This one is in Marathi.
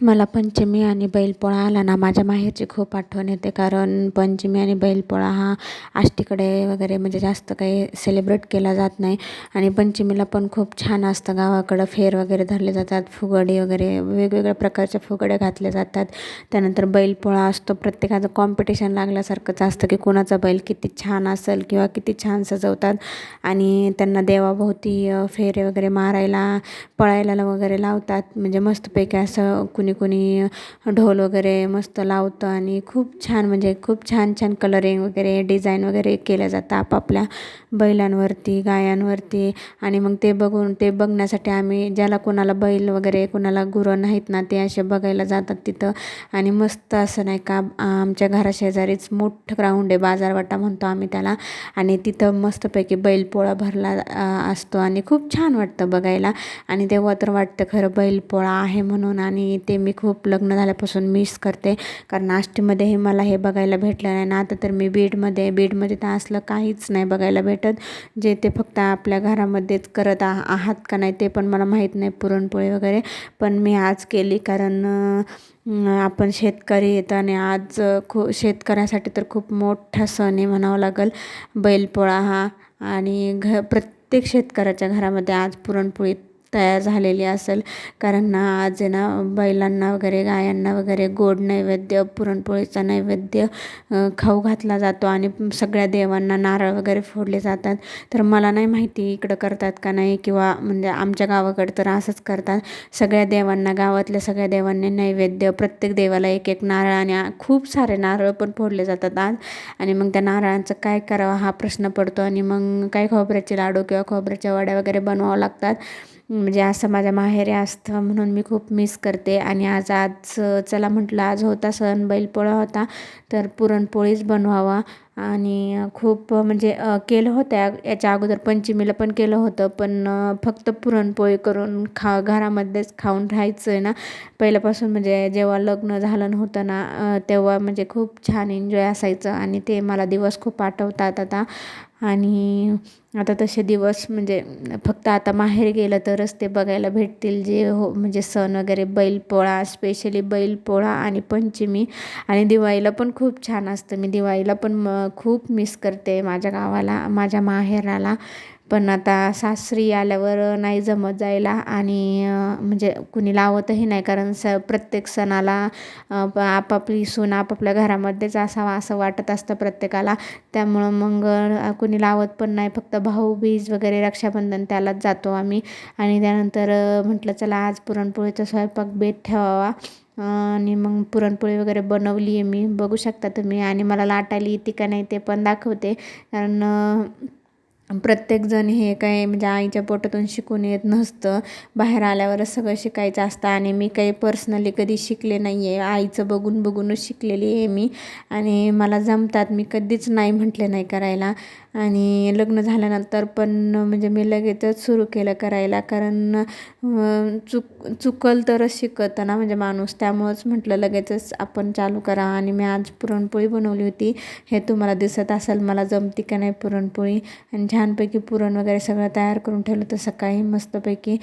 मला पंचमी आणि बैलपोळा आला ना माझ्या माहेरची खूप आठवण येते. कारण पंचमी आणि बैलपोळा हा आष्टीकडे वगैरे म्हणजे जास्त काही सेलिब्रेट केला जात नाही. आणि पंचमीला पण खूप छान असतं. गावाकडं फेर वगैरे धरले जातात फुगडी वगैरे वेगवेगळ्या प्रकारच्या फुगड्या घातल्या जातात. त्यानंतर बैलपोळा असतो. प्रत्येकाचं कॉम्पिटिशन लागल्यासारखंच असतं की कुणाचा बैल किती छान असेल किंवा किती छान सजवतात. आणि त्यांना देवाभोवती फेरे वगैरे मारायला पळायला वगैरे लावतात. म्हणजे मस्तपैकी असं कुणी कुणी कुणी ढोल वगैरे मस्त लावतं आणि खूप छान म्हणजे खूप छान छान कलरिंग वगैरे डिझाईन वगैरे केलं जातं आपापल्या बैलांवरती गायांवरती. आणि मग ते बघून ते बघण्यासाठी आम्ही ज्याला कोणाला बैल वगैरे कोणाला गुरं नाहीत ना ते असे बघायला जातात तिथं. आणि मस्त असं नाही का आमच्या घराशेजारीच मोठं ग्राउंड आहे बाजारवाटा म्हणतो आम्ही त्याला. आणि तिथं मस्तपैकी बैलपोळा भरला असतो. आणि खूप छान वाटतं बघायला. आणि तेव्हा तर वाटतं खरं बैलपोळा आहे म्हणून. आणि ते मी खूप लग्न झाल्यापासून मिस करते. कारण आष्टीमध्ये हे मला हे बघायला भेटलं नाही. ना आता तर मी बीडमध्ये बीडमध्ये तर असलं काहीच नाही बघायला भेटत. जे ते फक्त आपल्या घरामध्येच करत आ आहात का नाही ते पण मला माहीत नाही पुरणपोळी वगैरे. पण मी आज केली कारण आपण शेतकरी येत आणि आज खू शेतकऱ्यासाठी तर खूप मोठा सण आहे म्हणावं लागेल. बैलपोळा हा. आणि घ प्रत्येक शेतकऱ्याच्या घरामध्ये आज पुरणपोळी तयार झालेली असेल. कारण ना आज आहे ना बैलांना वगैरे गायांना वगैरे गोड नैवेद्य पुरणपोळीचा नैवेद्य खाऊ घातला जातो आणि सगळ्या देवांना नारळ वगैरे फोडले जातात. तर मला नाही माहिती इकडं करतात का नाही किंवा म्हणजे आमच्या गावाकडं तर असंच करतात. सगळ्या देवांना गावातल्या सगळ्या देवांनी नैवेद्य प्रत्येक देवाला एक एक नारळ आणि खूप सारे नारळ पण फोडले जातात आज. आणि मग त्या नारळांचं काय करावं हा प्रश्न पडतो आणि मग काय खोबऱ्याचे लाडू किंवा खोबऱ्याच्या वड्या वगैरे बनवावं लागतात. म्हणजे असं माझ्या माहेरी असतं म्हणून मी खूप मिस करते. आणि आज आज चला म्हटलं आज होता सण बैलपोळा होता तर पुरणपोळीच बनवावा. आणि खूप म्हणजे केलं होतं याच्या अगोदर पंचमीला पण केलं होतं पण फक्त पुरणपोळी करून खा घरामध्येच खाऊन राहायचं आहे ना. पहिल्यापासून म्हणजे जेव्हा लग्न झालं नव्हतं ना तेव्हा म्हणजे खूप छान एन्जॉय असायचं आणि ते मला दिवस खूप आठवतात आता. आणि आता तसे दिवस म्हणजे फक्त आता माहेर गेलं तरच ते बघायला भेटतील जे हो म्हणजे सण वगैरे बैलपोळा स्पेशली बैलपोळा आणि पंचमी. आणि दिवाळीला पण खूप छान असतं. मी दिवाळीला पण म खूप मिस करते माझ्या गावाला माझ्या माहेराला. पण आता सासरी आल्यावर नाही जमत जायला आणि म्हणजे कुणी लावतही नाही कारण स प्रत्येक सणाला आपापली सून आपापल्या घरामध्येच असावा असं वाटत असतं प्रत्येकाला. त्यामुळं मग कुणी लावत पण नाही. फक्त भाऊबीज वगैरे रक्षाबंधन त्यालाच जातो आम्ही. आणि त्यानंतर म्हटलं चला आज पुरणपोळीचा स्वयंपाक बेत ठेवावा. आणि मग पुरणपोळी वगैरे बनवली आहे मी. बघू शकता तुम्ही. आणि मला लाटायला येते का नाही ते पण दाखवते. कारण प्रत्येकजण हे काय म्हणजे आईच्या पोटातून शिकून येत नसतं. बाहेर आल्यावरच सगळं शिकायचं असतं आणि मी काही पर्सनली कधी शिकले नाही आहे आईचं बघून बघूनच शिकलेली आहे मी. आणि मला जमतात. मी कधीच नाही म्हटले नाही करायला. आणि लग्न झाल्यानंतर पण म्हणजे मी लगेचच सुरू केलं करायला. कारण चुक चुकल तरच शिकतं ना म्हणजे माणूस. त्यामुळंच म्हटलं लगेचच आपण चालू करा. आणि मी आज पुरणपोळी बनवली होती. हे तुम्हाला दिसत असेल. मला जमती का नाही पुरणपोळी? आणि छानपैकी पुरण वगैरे सगळं तयार करून ठेवलं तर सकाळी मस्तपैकी